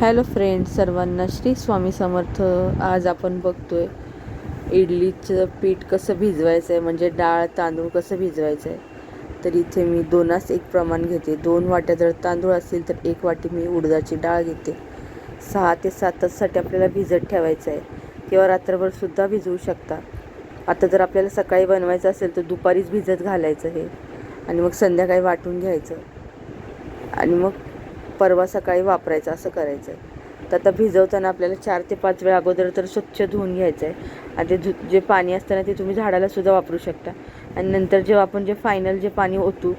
Hello friend सर्वांना श्री स्वामी समर्थ. आज आपण बघतोय इडलीचं पीठ कसं भिजवायचं आहे म्हणजे डाळ तांदूळ कसं भिजवायचं आहे तर इथे मी दोनास एक प्रमाण घेते. दोन वाट्या जर तांदूळ असतील तर एक वाटी मी उडदाची डाळ घेते. सहा ते सात ताससाठी आपल्याला भिजत ठेवायचं आहे किंवा रात्रभरसुद्धा भिजवू शकता. आता जर आपल्याला सकाळी बनवायचं असेल तर दुपारीच भिजत घालायचं हे. आणि मग संध्याकाळी वाटून घ्यायचं. आणि मग परवा सकाळी वापरायचं असं करायचं आहे तर आता भिजवताना आपल्याला चार ते पाच वेळा अगोदर तर स्वच्छ धुवून घ्यायचं आहे आणि ते धु जे पाणी असतं ना ते तुम्ही झाडाला सुद्धा वापरू शकता. आणि नंतर जेव्हा आपण जे फायनल जे पाणी ओतू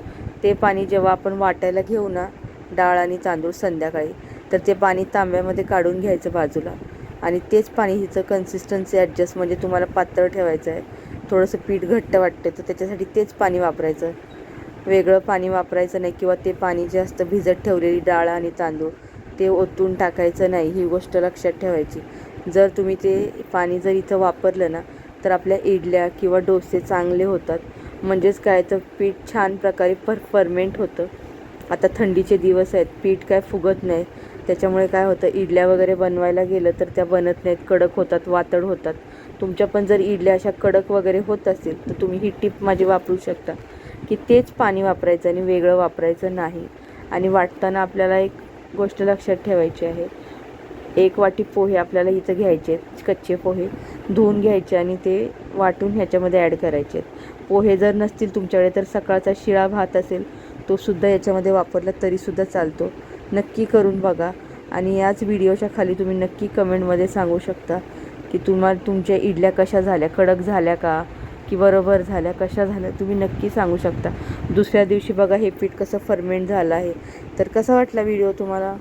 ते पाणी जेव्हा आपण वाटायला घेऊ ना डाळ आणि तांदूळ संध्याकाळी तर ते पाणी तांब्यामध्ये काढून घ्यायचं बाजूला. आणि तेच पाणी हिचं कन्सिस्टन्सी ॲडजस्ट म्हणजे तुम्हाला पातळ ठेवायचं आहे थोडंसं पीठ घट्ट वाटते तर त्याच्यासाठी तेच पाणी वापरायचं. वेगळं पाणी वापरायचं नाही किंवा ते पाणी जे असतं भिजत ठेवलेली डाळ आणि तांदूळ ते ओतून टाकायचं नाही ही गोष्ट लक्षात ठेवायची. जर तुम्ही ते पाणी जर इथं वापरलं ना तर आपल्या इडल्या किंवा डोसे चांगले होतात. म्हणजेच काय तर पीठ छान प्रकारे पर फर्मेंट होतं. आता थंडीचे दिवस आहेत पीठ काय फुगत नाही. त्याच्यामुळे काय होतं इडल्या वगैरे बनवायला गेलं तर त्या बनत नाहीत कडक होतात वातड होतात. तुमच्या पण जर इडल्या अशा कडक वगैरे होत असेल तर तुम्ही ही टिप माझी वापरू शकता. की तेच पाणी वापरायचं आणि वेगळं वापरायचं नाही. आणि वाटताना आपल्याला एक गोष्ट लक्षात ठेवायची आहे. एक वाटी पोहे आपल्याला इथं घ्यायचे आहेत कच्चे पोहे. धुवून घ्यायचे आणि ते वाटून ह्याच्यामध्ये ॲड करायचे आहेत. पोहे जर नसतील तुमच्याकडे तर सकाळचा शिळा भात असेल तो सुद्धा याच्यामध्ये वापरला तरीसुद्धा चालतो. नक्की करून बघा. आणि याच व्हिडिओच्या खाली तुम्ही नक्की कमेंटमध्ये सांगू शकता की तुम्हाला तुमच्या इडल्या कशा झाल्या कडक झाल्या का? की बरोबर झाल्या कशा झाल्या तुम्ही नक्की सांगू शकता. दुसऱ्या दिवशी बघा हे पीठ कसं फर्मेंट झालं आहे. तर कसा वाटला व्हिडिओ तुम्हाला?